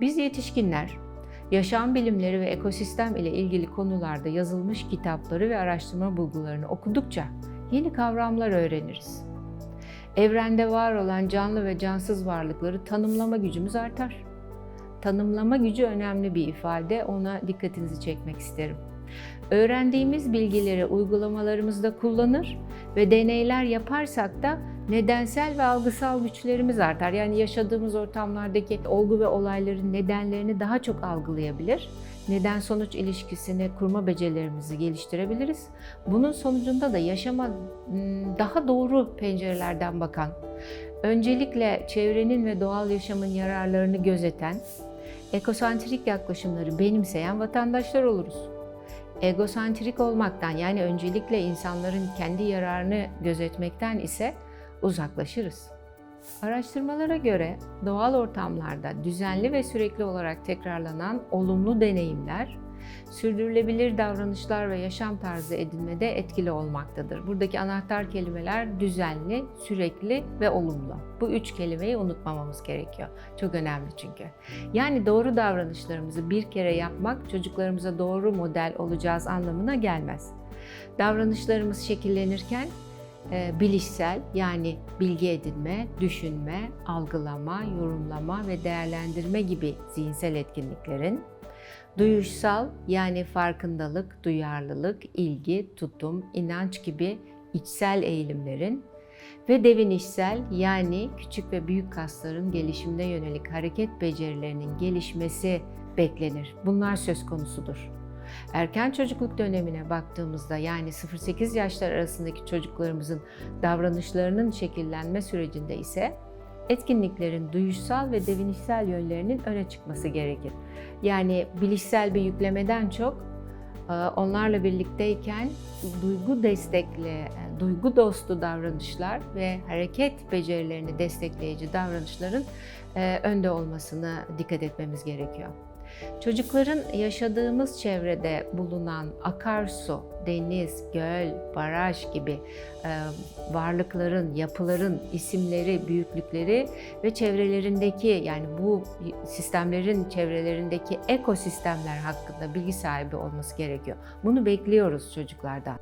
Biz yetişkinler yaşam bilimleri ve ekosistem ile ilgili konularda yazılmış kitapları ve araştırma bulgularını okudukça yeni kavramlar öğreniriz. Evrende var olan canlı ve cansız varlıkları tanımlama gücümüz artar. Tanımlama gücü önemli bir ifade, ona dikkatinizi çekmek isterim. Öğrendiğimiz bilgileri uygulamalarımızda kullanır ve deneyler yaparsak da nedensel ve algısal güçlerimiz artar. Yani yaşadığımız ortamlardaki olgu ve olayların nedenlerini daha çok algılayabilir. Neden sonuç ilişkisini kurma becerilerimizi geliştirebiliriz. Bunun sonucunda da yaşama ım, daha doğru pencerelerden bakan, öncelikle çevrenin ve doğal yaşamın yararlarını gözeten, ekosantrik yaklaşımları benimseyen vatandaşlar oluruz egosantrik olmaktan yani öncelikle insanların kendi yararını gözetmekten ise uzaklaşırız. Araştırmalara göre doğal ortamlarda düzenli ve sürekli olarak tekrarlanan olumlu deneyimler sürdürülebilir davranışlar ve yaşam tarzı edinmede etkili olmaktadır. Buradaki anahtar kelimeler düzenli, sürekli ve olumlu. Bu üç kelimeyi unutmamamız gerekiyor. Çok önemli çünkü. Yani doğru davranışlarımızı bir kere yapmak çocuklarımıza doğru model olacağız anlamına gelmez. Davranışlarımız şekillenirken e, bilişsel yani bilgi edinme, düşünme, algılama, yorumlama ve değerlendirme gibi zihinsel etkinliklerin duyuşsal yani farkındalık, duyarlılık, ilgi, tutum, inanç gibi içsel eğilimlerin ve devinişsel yani küçük ve büyük kasların gelişimine yönelik hareket becerilerinin gelişmesi beklenir. Bunlar söz konusudur. Erken çocukluk dönemine baktığımızda yani 0-8 yaşlar arasındaki çocuklarımızın davranışlarının şekillenme sürecinde ise etkinliklerin duyuşsal ve devinişsel yönlerinin öne çıkması gerekir. Yani bilişsel bir yüklemeden çok e, onlarla birlikteyken duygu destekli, e, duygu dostu davranışlar ve hareket becerilerini destekleyici davranışların e, önde olmasına dikkat etmemiz gerekiyor. Çocukların yaşadığımız çevrede bulunan akarsu, deniz, göl, baraj gibi e, varlıkların, yapıların isimleri, büyüklükleri ve çevrelerindeki yani bu sistemlerin çevrelerindeki ekosistemler hakkında bilgi sahibi olması gerekiyor. Bunu bekliyoruz çocuklardan.